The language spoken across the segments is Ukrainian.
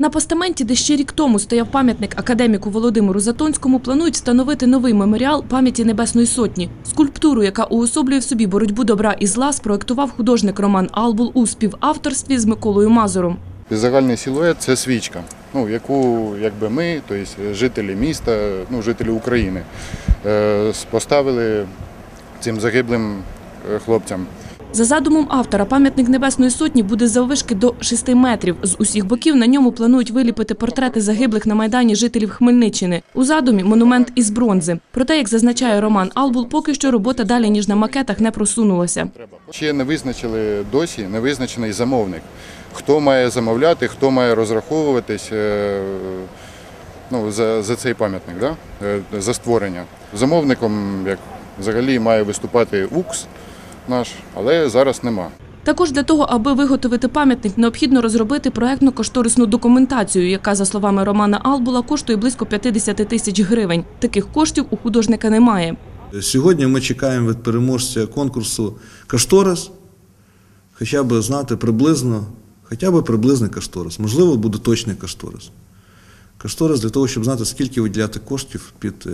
На постаменті, де ще рік тому стояв пам'ятник академіку Володимиру Затонському, планують встановити новий меморіал пам'яті Небесної Сотні. Скульптуру, яка уособлює в собі боротьбу добра і зла, спроектував художник Роман Албул у співавторстві з Миколою Мазуром. Загальний силует це свічка, ну, яку якби ми, тобто жителі міста, ну, жителі України, е, поставили цим загиблим е, хлопцям. За задумом автора, пам'ятник Небесної Сотні буде заввишки до 6 метрів. З усіх боків на ньому планують виліпити портрети загиблих на Майдані жителів Хмельниччини. У задумі монумент із бронзи. Проте, як зазначає Роман Албул, поки що робота далі, ніж на макетах, не просунулася. Ще не визначили досі, не визначений замовник. Хто має замовляти, хто має розраховуватись е, ну, за, за цей пам'ятник, да? е, за створення. Замовником, як взагалі, має виступати УКС наш, але зараз нема. Також для того, аби виготовити пам'ятник, необхідно розробити проектно-кошторисну документацію, яка, за словами Романа Албула, коштує близько 50 тисяч гривень. Таких коштів у художника немає. Сьогодні ми чекаємо від переможця конкурсу кошторис, хоча б знати приблизно, хоча б приблизний кошторис. Можливо, буде точний кошторис. Кошторис для того, щоб знати, скільки виділяти коштів під е,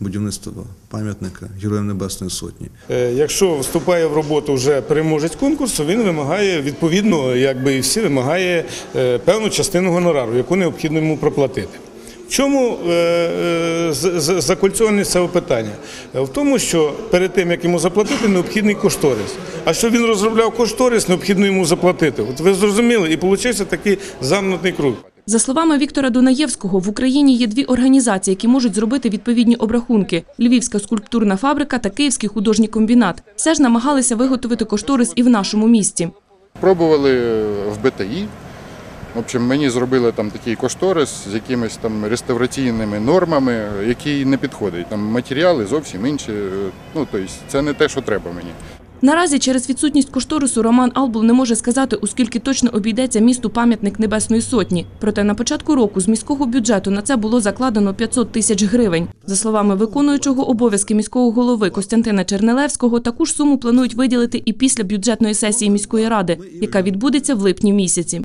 будівництво пам'ятника Героям Небесної Сотні. Е, Якщо вступає в роботу вже переможець конкурсу, він вимагає відповідно, якби і всі вимагає е, певну частину гонорару, яку необхідно йому проплатити. В чому е, е, з- з- закольцованість цього питання? В тому, що перед тим як йому заплатити, необхідний кошторис. А щоб він розробляв кошторис, необхідно йому заплатити. От ви зрозуміли, і вийшов такий замкнутий круг. За словами Віктора Дунаєвського, в Україні є дві організації, які можуть зробити відповідні обрахунки: Львівська скульптурна фабрика та Київський художній комбінат. Все ж намагалися виготовити кошторис і в нашому місті. Пробували в БТІ. В общем, мені зробили там такий кошторис з якимись там реставраційними нормами, які не підходять. Там матеріали зовсім інші. Ну, тобто, це не те, що треба мені. Наразі через відсутність кошторису Роман Албул не може сказати, оскільки точно обійдеться місту пам'ятник Небесної Сотні. Проте на початку року з міського бюджету на це було закладено 500 тисяч гривень. За словами виконуючого обов'язки міського голови Костянтина Чернелевського, таку ж суму планують виділити і після бюджетної сесії міської ради, яка відбудеться в липні місяці.